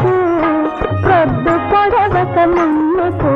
పొడవకు పొద్దు పొడవక మున్నుకు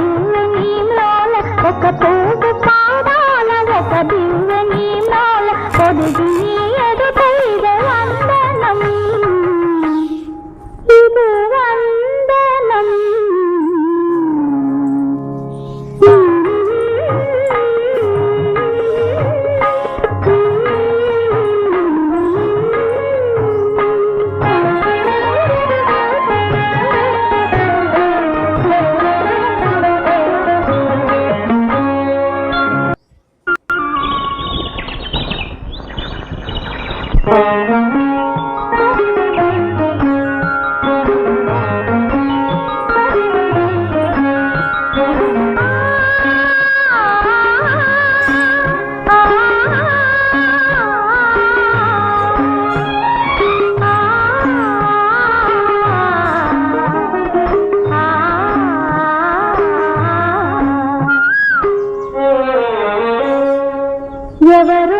బింద నీలోల ఒక పూట పాడాల ఒక బింద నీలోల పొదుగు ఎవరు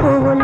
போல